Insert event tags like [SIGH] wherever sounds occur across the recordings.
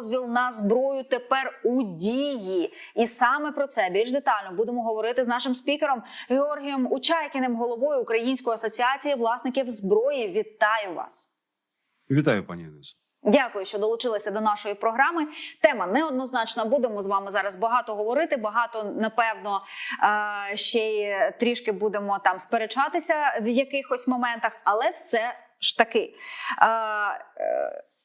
дозвіл на зброю тепер у дії. І саме про це більш детально будемо говорити з нашим спікером Георгієм Учайкіним, головою Української асоціації власників зброї. Вітаю вас! Вітаю, пані Інесо. Дякую, що долучилися до нашої програми. Тема неоднозначна. Будемо з вами зараз багато говорити. Багато напевно е, ще й трішки будемо там сперечатися в якихось моментах, але все ж таки.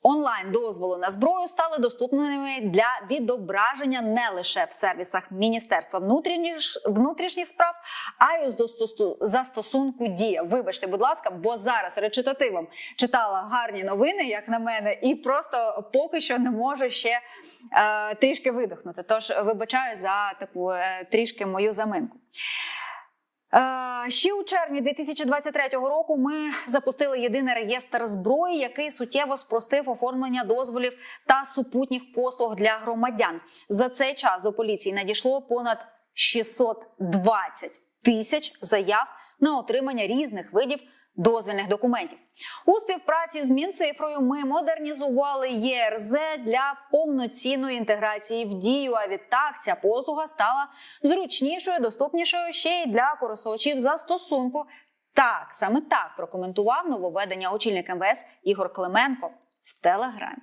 Онлайн дозволи на зброю стали доступними для відображення не лише в сервісах Міністерства внутрішніх, внутрішніх справ, а й у застосу- застосунку Дія. Вибачте, будь ласка, бо зараз речитативом читала гарні новини, як на мене, і просто поки що не можу ще е, трішки видихнути. Тож вибачаю за таку е, трішки мою заминку. Е, Ще у червні 2023 року ми запустили єдиний реєстр зброї, який суттєво спростив оформлення дозволів та супутніх послуг для громадян. За цей час до поліції надійшло понад 620 тисяч заяв на отримання різних видів дозвільних документів. У співпраці з Мінцифрою ми модернізували ЄРЗ для повноцінної інтеграції в дію. А відтак ця послуга стала зручнішою, доступнішою ще й для користувачів застосунку. Так, саме так прокоментував нововведення очільник МВС Ігор Клименко в Телеграмі.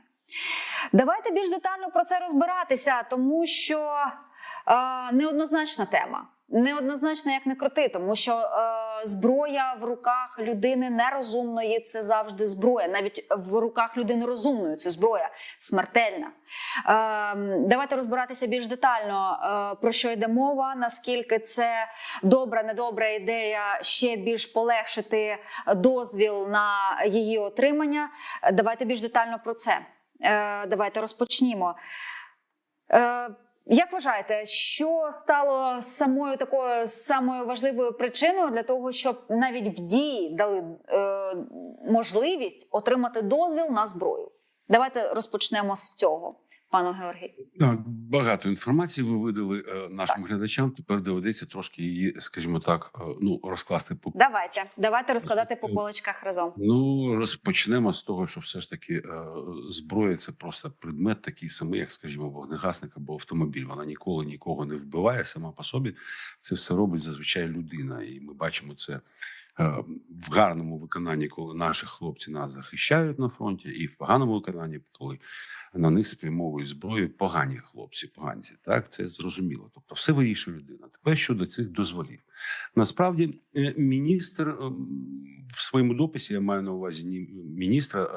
Давайте більш детально про це розбиратися, тому що е, неоднозначна тема. Неоднозначно, як не крути, тому що е, зброя в руках людини нерозумної це завжди зброя. Навіть в руках людини розумної це зброя смертельна. Е, давайте розбиратися більш детально, е, про що йде мова, наскільки це добра, недобра ідея ще більш полегшити дозвіл на її отримання. Давайте більш детально про це. Е, давайте розпочнімо. Е, як вважаєте, що стало самою такою самою важливою причиною для того, щоб навіть в дії дали е, можливість отримати дозвіл на зброю? Давайте розпочнемо з цього, пану Георгій. Так, багато інформації ви видали е, нашим глядачам. Тепер доведеться трошки її, скажімо так, е, ну розкласти по Давайте, давайте розкладати по поличках разом. Ну розпочнемо з того, що все ж таки е, зброя це просто предмет такий самий, як скажімо, вогнегасник або автомобіль. Вона ніколи нікого не вбиває сама по собі. Це все робить зазвичай людина, і ми бачимо це. е, В гарному виконанні, коли наші хлопці нас захищають на фронті, і в поганому виконанні, коли на них спрямовують зброю погані хлопці, поганці. Так, це зрозуміло. Тобто, все вирішує людина. Тепер щодо цих дозволів. Насправді, е, міністр е, в своєму дописі я маю на увазі не міністра е,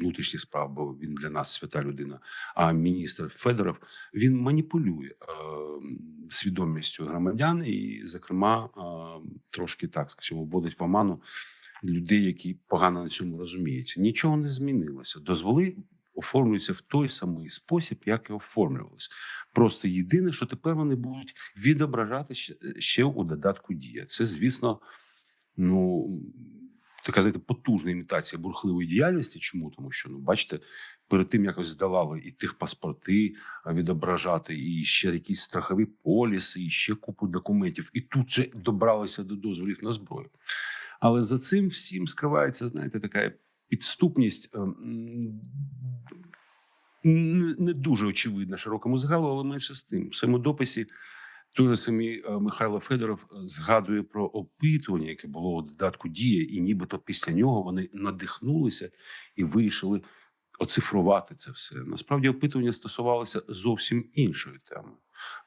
внутрішніх справ, бо він для нас свята людина, а міністр Федоров він маніпулює свідомістю громадян і, зокрема, трошки так скажімо, вводить в оману людей, які погано на цьому розуміються. Нічого не змінилося. Дозволи оформлюються в той самий спосіб, як і оформлювалися. Просто єдине, що тепер вони будуть відображати ще у додатку дія. Це, звісно, ну така знаєте, потужна імітація бурхливої діяльності. Чому? Тому що ну бачите, перед тим якось здавали і тих паспорти відображати, і ще якісь страхові поліси, і ще купу документів. І тут же добралися до дозволів на зброю. Але за цим всім скривається, знаєте, така підступність. ем, не дуже очевидна широкому загалу, але менше з тим. В своєму дописі той же самий е, Михайло Федоров е, згадує про опитування, яке було у додатку дія, і нібито після нього вони надихнулися і вирішили оцифрувати це все. Насправді опитування стосувалося зовсім іншої теми.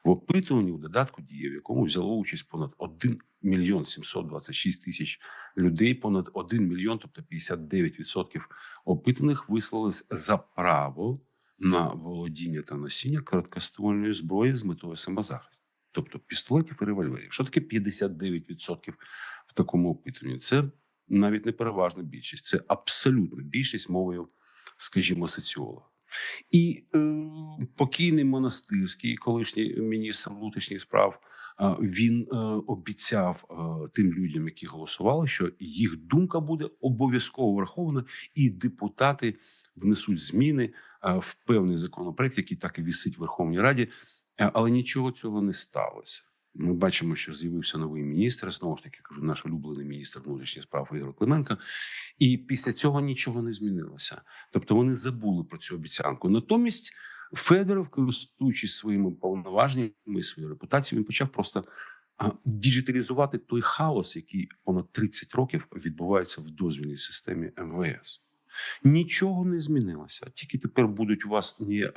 В опитуванні у додатку дія, в якому взяло участь понад 1 мільйон 726 тисяч людей, понад 1 мільйон, тобто 59% опитаних висловились за право на володіння та носіння короткоствольної зброї з метою самозахисту, тобто пістолетів і револьверів. Що таке 59% в такому опитуванні? Це навіть не переважна більшість, це абсолютна більшість мовою, скажімо, соціолога. І е, покійний монастирський, колишній міністр внутрішніх справ, е, він е, обіцяв е, тим людям, які голосували, що їх думка буде обов'язково врахована, і депутати внесуть зміни е, в певний законопроект, який так і вісить в Верховній Раді. Е, Але нічого цього не сталося. Ми бачимо, що з'явився новий міністр. Знову ж таки кажу, наш улюблений міністр внутрішніх справ Ігор Клименко. І після цього нічого не змінилося. Тобто вони забули про цю обіцянку. Натомість Федоров, користуючись своїми повноваженнями своєю репутацією, він почав просто діджиталізувати той хаос, який понад 30 років відбувається в дозвільній системі МВС. Нічого не змінилося. Тільки тепер будуть у вас не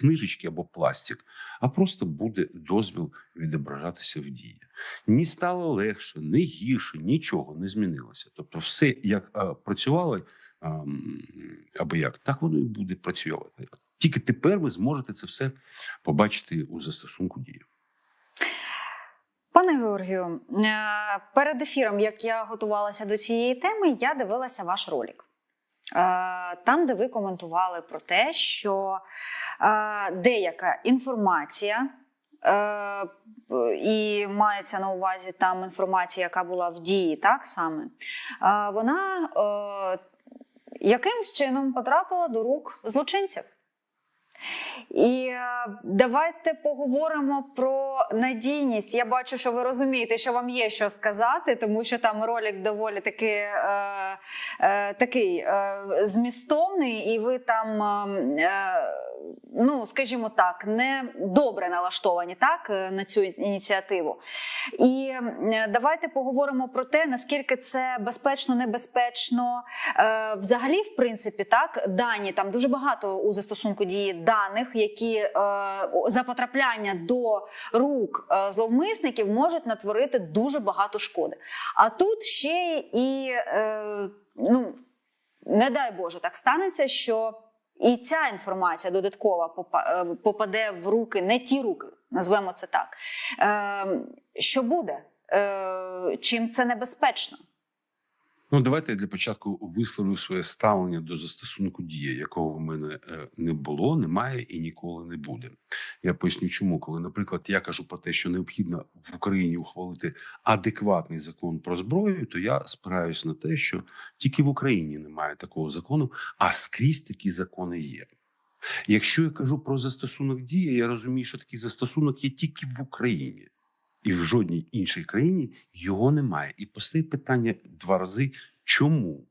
книжечки або пластик, а просто буде дозвіл відображатися в дії. Ні стало легше, ні гірше, нічого не змінилося. Тобто, все як е, працювало е, м, або як, так воно і буде працювати. Тільки тепер ви зможете це все побачити у застосунку дії. Пане Георгію, е, перед ефіром, як я готувалася до цієї теми, я дивилася ваш ролик. Е, Там, де ви коментували про те, що е, деяка інформація, е, і мається на увазі там інформація, яка була в дії, так саме, вона якимсь чином потрапила до рук злочинців. І е, давайте поговоримо про надійність. Я бачу, що ви розумієте, що вам є що сказати, тому що там ролик доволі таки е, е, такий е, змістовний, і ви там, е, е, ну скажімо так, не добре налаштовані так е, на цю ініціативу. І давайте поговоримо про те, наскільки це безпечно, небезпечно. Е, взагалі, в принципі, так дані там дуже багато у застосунку дії даних, які е, за потрапляння до рук е, зловмисників можуть натворити дуже багато шкоди. А тут ще і е, ну не дай Боже, так станеться, що і ця інформація додаткова попаде в руки, не ті руки, назвемо це так. Е, що буде? Чим це небезпечно? Ну, давайте я для початку висловлю своє ставлення до застосунку дії, якого в мене е, не було, немає і ніколи не буде. Я поясню, чому, коли, наприклад, я кажу про те, що необхідно в Україні ухвалити адекватний закон про зброю, то я спираюсь на те, що тільки в Україні немає такого закону, а скрізь такі закони є. Якщо я кажу про застосунок дії, я розумію, що такий застосунок є тільки в Україні. І в жодній іншій країні його немає. І постає питання два рази: чому?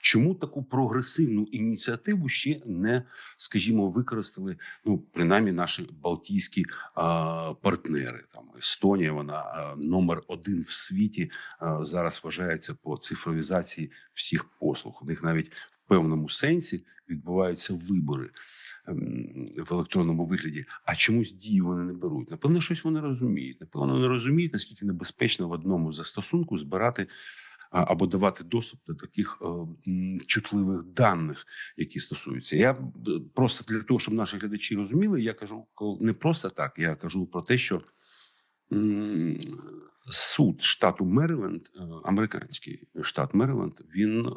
Чому таку прогресивну ініціативу ще не, скажімо, використали ну принаймні наші балтійські а, партнери? Там Естонія, вона номер один в світі а, зараз вважається по цифровізації всіх послуг. У них навіть в певному сенсі відбуваються вибори ем, в електронному вигляді. А чомусь дії вони не беруть. Напевно, щось вони розуміють. Напевно, вони розуміють, наскільки небезпечно в одному застосунку збирати або давати доступ до таких е, чутливих даних, які стосуються. Я просто для того, щоб наші глядачі розуміли, я кажу не просто так. Я кажу про те, що суд штату Мериленд, е, американський штат Мериленд, він е,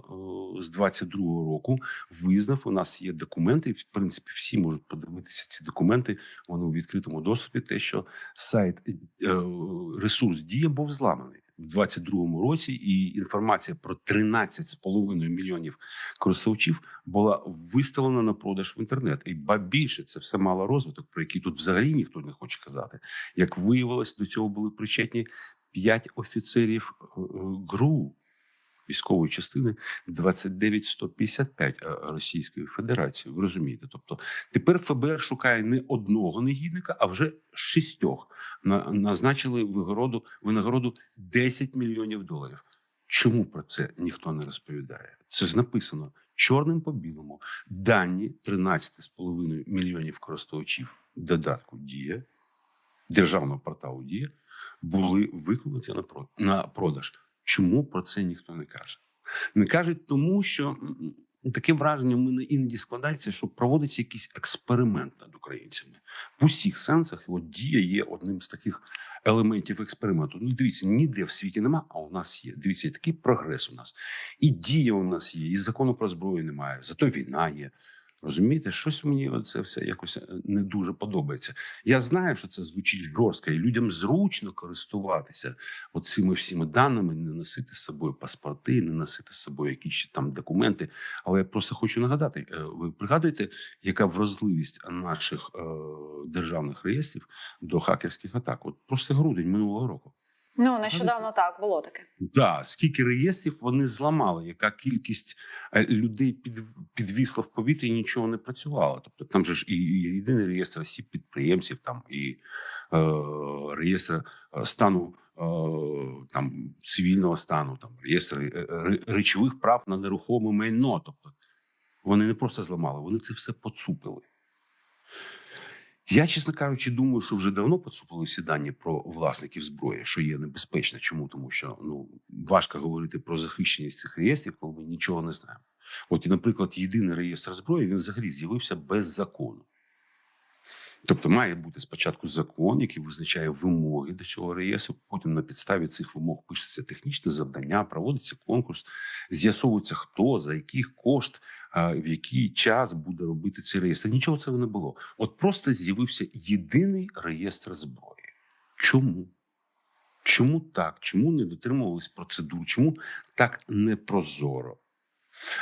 з 22-го року визнав. У нас є документи. В принципі, всі можуть подивитися ці документи. Вони у відкритому доступі. Те, що сайт е, ресурс дія був зламаний в 22-му році, і інформація про 13,5 мільйонів користувачів була виставлена на продаж в інтернет. І ба більше це все мало розвиток, про який тут взагалі ніхто не хоче казати. Як виявилось, до цього були причетні п'ять офіцерів е, ГРУ військової частини 29155 е, Російської Федерації. Ви розумієте? Тобто тепер ФБР шукає не одного негідника, а вже шістьох. Назначили вигороду винагороду 10 мільйонів доларів. Чому про це ніхто не розповідає? Це ж написано чорним по білому. Дані 13,5 мільйонів користувачів додатку Дія державного порталу Дія були викладені на продаж. Чому про це ніхто не каже? Не кажуть тому, що таке враження в мене іноді складається, що проводиться якийсь експеримент над українцями в усіх сенсах. От дія є одним з таких елементів експерименту. Ну, дивіться, ніде в світі нема, а у нас є. Дивіться, такий прогрес у нас. І дія у нас є, і закону про зброю немає. Зато війна є. Розумієте, щось мені це все якось е, не дуже подобається. Я знаю, що це звучить жорстко, і людям зручно користуватися от цими всіми даними, не носити з собою паспорти, не носити з собою якісь там документи. Але я просто хочу нагадати: е, ви пригадуєте, яка вразливість наших е, державних реєстрів до хакерських атак? От просто грудень минулого року. Ну нещодавно так було таке. Да, скільки реєстрів вони зламали, яка кількість е, людей під, підвісла в повітрі і нічого не працювало. Тобто там же ж і, і єдиний реєстр осіб підприємців, там і е, реєстр е, стану е, там цивільного стану, там реєстр е, речових прав на нерухоме майно. Тобто вони не просто зламали, вони це все поцупили. Я, чесно кажучи, думаю, що вже давно поцупили дані про власників зброї, що є небезпечно. Чому? Тому що ну важко говорити про захищеність цих реєстрів, коли ми нічого не знаємо. От, і, наприклад, єдиний реєстр зброї він взагалі з'явився без закону. Тобто має бути спочатку закон, який визначає вимоги до цього реєстру. Потім на підставі цих вимог пишеться технічне завдання, проводиться конкурс, з'ясовується, хто за який кошт, в який час буде робити цей реєстр. Нічого цього не було. От просто з'явився єдиний реєстр зброї. Чому? Чому так? Чому не дотримувались процедур? Чому так непрозоро?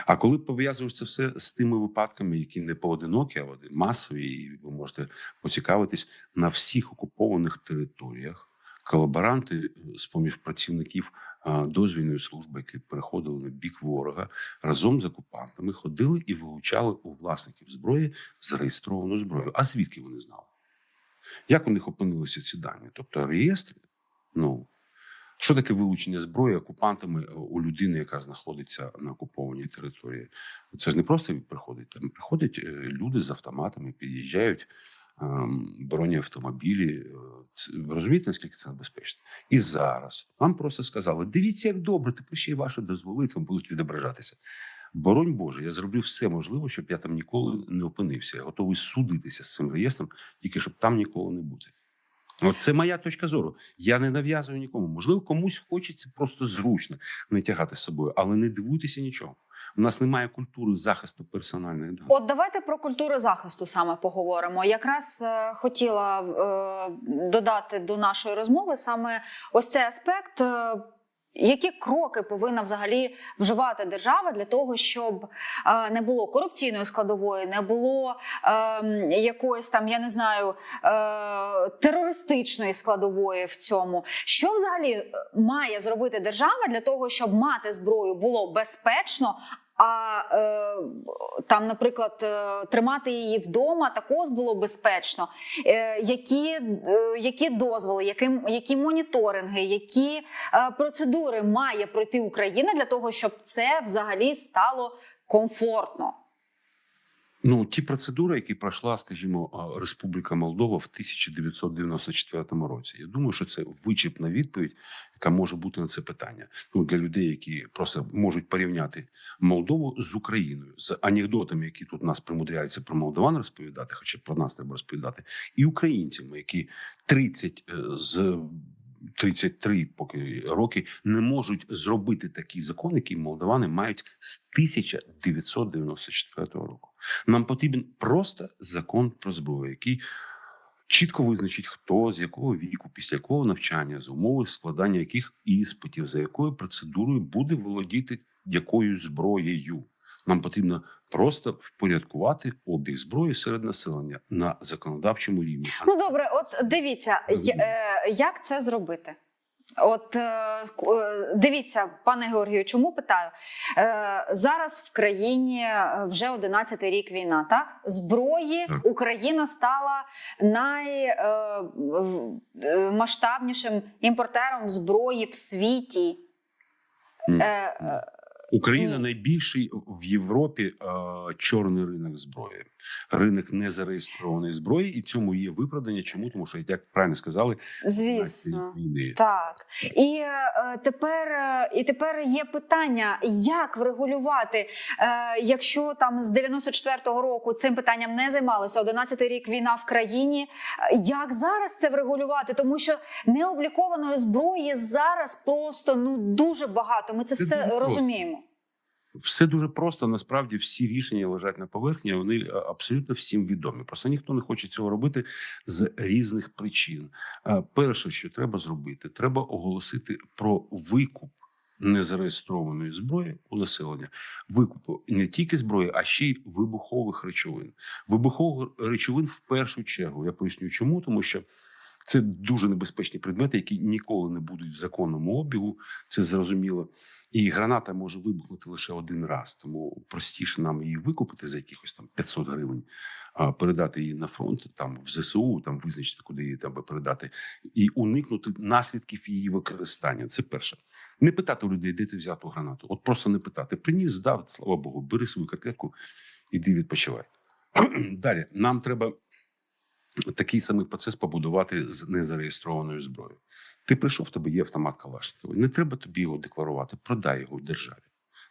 А коли пов'язуєш це все з тими випадками, які не поодинокі, а вони масові, і ви можете поцікавитись на всіх окупованих територіях, колаборанти з поміж працівників дозвільної служби, які переходили на бік ворога, разом з окупантами ходили і вилучали у власників зброї зареєстровану зброю. А звідки вони знали? Як у них опинилися ці дані? Тобто реєстри? Ну що таке вилучення зброї окупантами е, у людини, яка знаходиться на окупованій території? Це ж не просто приходить. Там приходять е, люди з автоматами, під'їжджають броні автомобілі. Е, розумієте, наскільки це небезпечно? І зараз вам просто сказали: дивіться, як добре, тепер ще й ваші дозволи там будуть відображатися. Боронь Боже, я зроблю все можливе, щоб я там ніколи не опинився. Я готовий судитися з цим реєстром, тільки щоб там ніколи не бути. От це моя точка зору. Я не нав'язую нікому. Можливо, комусь хочеться просто зручно не тягати з собою, але не дивуйтеся нічого. У нас немає культури захисту персональних даних. От давайте про культуру захисту саме поговоримо. Якраз е, хотіла е, додати до нашої розмови саме ось цей аспект. е, які кроки повинна взагалі вживати держава для того, щоб е, не було корупційної складової, не було е, якоїсь там, я не знаю, е, терористичної складової в цьому? Що взагалі е, має зробити держава для того, щоб мати зброю було безпечно, а е, там, наприклад, е, тримати її вдома також було безпечно. Е, які, е, які дозволи, які, які моніторинги, які е, процедури має пройти Україна для того, щоб це взагалі стало комфортно? Ну, ті процедури, які пройшла, скажімо, Республіка Молдова в 1994 році. Я думаю, що це вичерпна відповідь, яка може бути на це питання. Ну для людей, які просто можуть порівняти Молдову з Україною з анекдотами, які тут нас примудряються про молдаван розповідати, хоча про нас треба розповідати, і українцями, які 30 е, з 33 поки роки не можуть зробити такий закон, який молдавани мають з 1994 року. Нам потрібен просто закон про зброю, який чітко визначить, хто з якого віку, після якого навчання, за умови складання яких іспитів, за якою процедурою буде володіти якою зброєю. Нам потрібно просто впорядкувати обіг зброї серед населення на законодавчому рівні. Ну добре, от дивіться, е, як це зробити? От е, е, дивіться, пане Георгію, чому питаю? Е, зараз в країні вже 11-й рік війна. Так зброї Україна стала наймасштабнішим імпортером зброї в світі. Україна найбільший в Європі е, чорний ринок зброї, ринок незареєстрованої зброї, і цьому є виправдання. Чому тому, що як правильно сказали, звісно. війни. Так і е, тепер е, і тепер є питання, як врегулювати, е, якщо там з 94-го року цим питанням не займалися 11-й рік війна в країні. е, Як зараз це врегулювати? Тому що необлікованої зброї зараз просто ну дуже багато. Ми це Це все розуміємо. Все дуже просто. Насправді всі рішення лежать на поверхні. Вони е, абсолютно всім відомі. Просто ніхто не хоче цього робити з різних причин. Е, Перше, що треба зробити, треба оголосити про викуп незареєстрованої зброї у населення. Викупу не тільки зброї, а ще й вибухових речовин. Вибухових речовин в першу чергу. Я поясню, чому тому, що. Це дуже небезпечні предмети, які ніколи не будуть в законному обігу. Це зрозуміло. І граната може вибухнути лише один раз, тому простіше нам її викупити за якихось там 500 гривень, передати її на фронт, там в ЗСУ, там визначити, куди її треба передати, і уникнути наслідків її використання. Це перше. Не питати у людей, де ти взяв ту гранату. От просто не питати. Приніс, здав, слава Богу, бери свою котлетку, іди відпочивай. [CLEARS THROAT] Далі нам треба такий самий процес побудувати з незареєстрованою зброєю. Ти прийшов, в тебе є автомат Калашникова. Не треба тобі його декларувати, продай його в державі.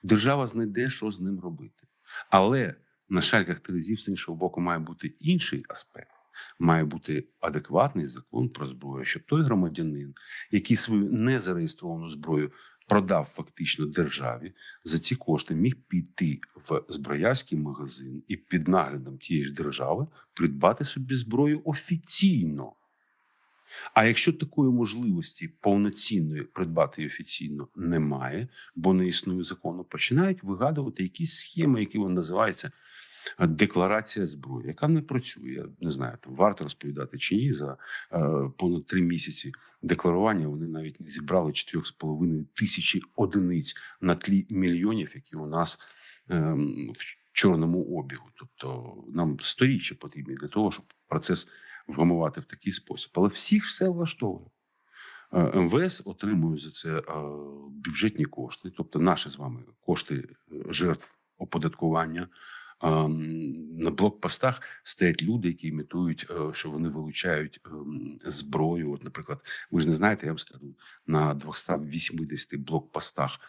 Держава знайде, що з ним робити. Але на шальках терезів з іншого боку має бути інший аспект. Має бути адекватний закон про зброю, щоб той громадянин, який свою незареєстровану зброю продав фактично державі, за ці кошти міг піти в зброярський магазин і під наглядом тієї ж держави придбати собі зброю офіційно. А якщо такої можливості повноцінної придбати офіційно немає, бо не існує закону, починають вигадувати якісь схеми, які вони називаються е, декларація зброї, яка не працює. Я не знаю, там варто розповідати чи ні. За е, понад три місяці декларування вони навіть не зібрали 4,5 тисячі одиниць на тлі мільйонів, які у нас ем, в чорному обігу. Тобто нам сторіччя потрібні для того, щоб процес вгамувати в такий спосіб. Але всіх все влаштовує. Е, МВС отримує за це е, бюджетні кошти, тобто наші з вами кошти е, жертв оподаткування. Ем, На блокпостах стоять люди, які імітують, що вони вилучають ем, зброю. От, наприклад, ви ж не знаєте, я вам скажу, на 280 блокпостах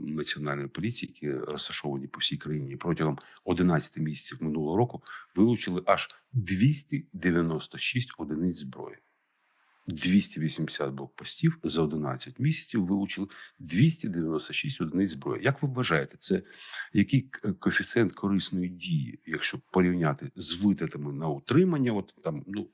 національної поліції, які розташовані по всій країні, протягом 11 місяців минулого року вилучили аж 296 одиниць зброї. 280 блокпостів за 11 місяців вилучили 296 одиниць зброї. Як ви вважаєте, це який коефіцієнт корисної дії, якщо порівняти з витратами на утримання? От там ну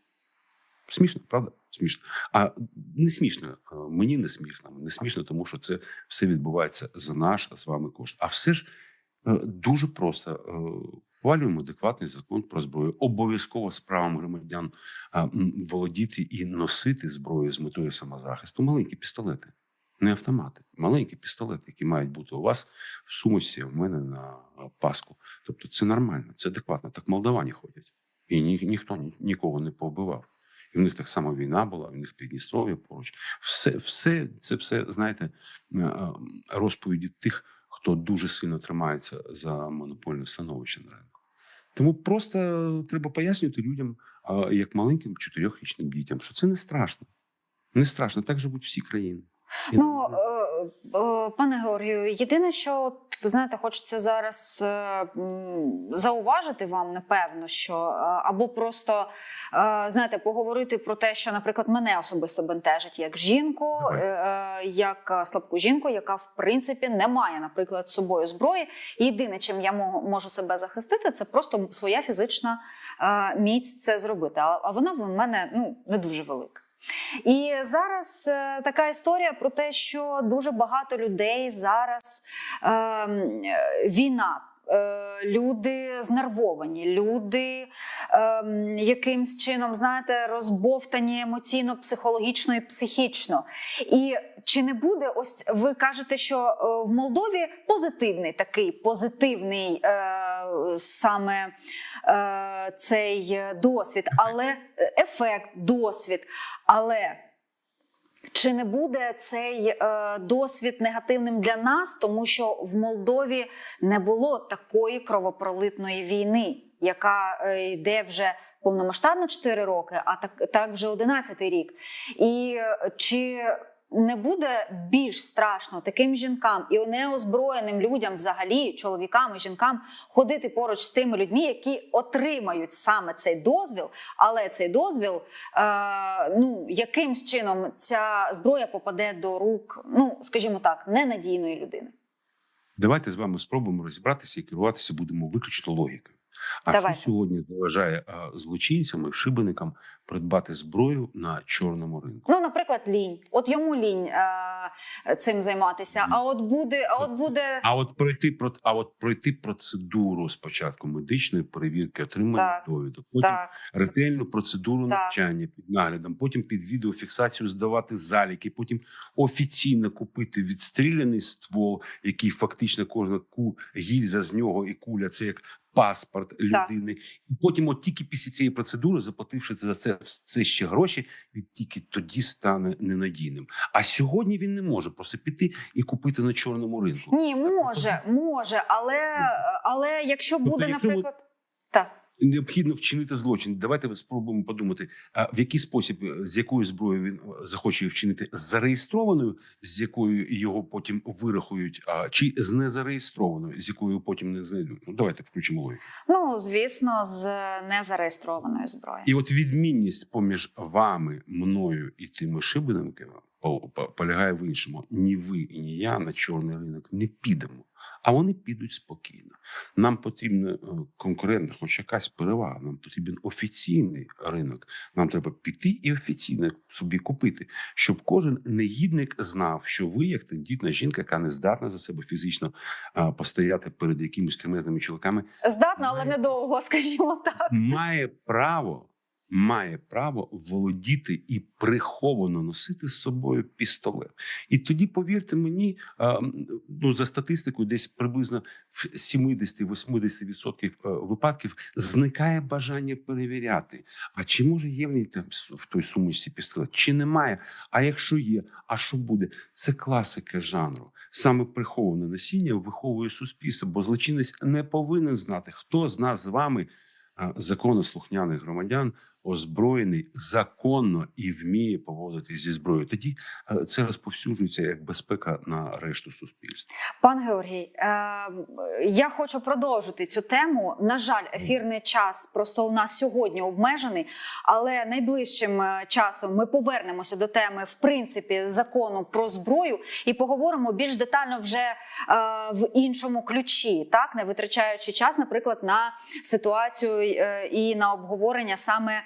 смішно, правда? Смішно. А не смішно. е, Мені не смішно. Не смішно, тому що це все відбувається за наш з вами кошт. А все ж е, дуже просто. е, Ухвалюємо адекватний закон про зброю. Обов'язково з правом громадян володіти і носити зброю з метою самозахисту. Маленькі пістолети, не автомати, маленькі пістолети, які мають бути у вас в сумочці, у мене на паску. Тобто це нормально, це адекватно. Так молдавані ходять. І ні, ніхто ні, нікого не побивав. І в них так само війна була, в них Підністров'я поруч. Все, все це все, знаєте, е, е, розповіді тих, хто дуже сильно тримається за монопольне становище на ринку. Тому просто треба пояснювати людям, як маленьким чотирьохрічним дітям, що це не страшно. Не страшно, так живуть всі країни. Ну, пане Георгію, єдине, що знаєте, хочеться зараз е, зауважити вам, напевно, що е, або просто е, знаєте, поговорити про те, що, наприклад, мене особисто бентежить як жінку, е, е, як е, слабку жінку, яка в принципі не має, наприклад, з собою зброї. Єдине, чим я можу себе захистити, це просто своя фізична е, міць це зробити. А, а вона в мене ну не дуже велика. І зараз е, така історія про те, що дуже багато людей зараз е, е, війна. Е, Люди знервовані, люди ем, якимсь чином, знаєте, розбовтані емоційно, психологічно і психічно. І чи не буде ось ви кажете, що е, в Молдові позитивний такий позитивний е, саме цей досвід, але ефект, досвід. Але чи не буде цей е, досвід негативним для нас, тому що в Молдові не було такої кровопролитної війни, яка е, йде вже повномасштабно 4 роки, а так, так вже 11 рік. І е, чи не буде більш страшно таким жінкам і неозброєним людям, взагалі, чоловікам і жінкам, ходити поруч з тими людьми, які отримають саме цей дозвіл, але цей дозвіл, е, ну якимсь чином ця зброя попаде до рук, ну скажімо так, ненадійної людини. Давайте з вами спробуємо розібратися і керуватися будемо виключно логікою. А Давайте. що сьогодні заважає а, злочинцям і шибеникам придбати зброю на чорному ринку? Ну, наприклад, лінь. От йому лінь е, цим займатися. А от буде, а от буде А от пройти про а от пройти процедуру спочатку медичної перевірки, отримання довідок, потім так. ретельну процедуру Так. навчання під наглядом, потім під відеофіксацію здавати заліки, потім офіційно купити відстріляний ствол, який фактично кожна ку гільза з нього і куля це як паспорт Так. людини. І потім, от тільки після цієї процедури, заплативши за це все ще гроші, він тільки тоді стане ненадійним. А сьогодні він не може просто піти і купити на чорному ринку. Ні, може, може, але, але якщо Тобто, буде, якщо ми- наприклад, так. Необхідно вчинити злочин. Давайте спробуємо подумати, а в який спосіб, е, з якою зброєю він е, захоче вчинити зареєстрованою, з якою його потім вирахують, а чи з незареєстрованою, з якою потім не знайдуть. Ну давайте включимо логіку. Ну, звісно, з незареєстрованою зброєю. І от відмінність поміж вами, мною і тими по- полягає в іншому: ні ви і ні я на чорний ринок не підемо. А вони підуть спокійно. Нам потрібна е, конкурентна, хоч якась перевага. Нам потрібен офіційний ринок. Нам треба піти і офіційно собі купити, щоб кожен негідник знав, що ви, як тендітна жінка, яка не здатна за себе фізично постояти перед якимись кремезними чоловіками, Здатна, але Має. недовго, [LAUGHS] скажімо так. має право, має право володіти і приховано носити з собою пістолет. І тоді, повірте мені, ну за статистикою, десь приблизно в 70-80% е, випадків зникає бажання перевіряти. А чи може є в ній там в той сумочці пістолет, чи немає? А якщо є, а що буде? Це класика жанру. Саме приховане насіння виховує суспільство, бо злочинець не повинен знати, хто з нас з вами а, законослухняних громадян озброєний законно і вміє поводитись зі зброєю. Тоді е, це розповсюджується як безпека на решту суспільства. Пан Георгій, е, я хочу продовжити цю тему. На жаль, ефірний час просто у нас сьогодні обмежений, але найближчим е, часом ми повернемося до теми в принципі закону про зброю і поговоримо більш детально вже в іншому ключі, так не витрачаючи час, наприклад, на ситуацію і на обговорення саме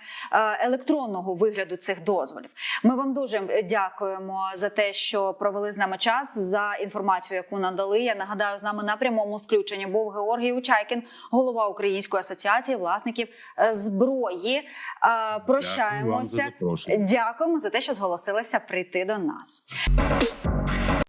електронного вигляду цих дозволів. Ми вам дуже дякуємо за те, що провели з нами час за інформацію, яку надали. Я нагадаю, з нами на прямому включенні був Георгій Учайкін, голова Української асоціації власників е, зброї. Е, Дякую за Прощаємося. Дякуємо за те, що зголосилися прийти до нас.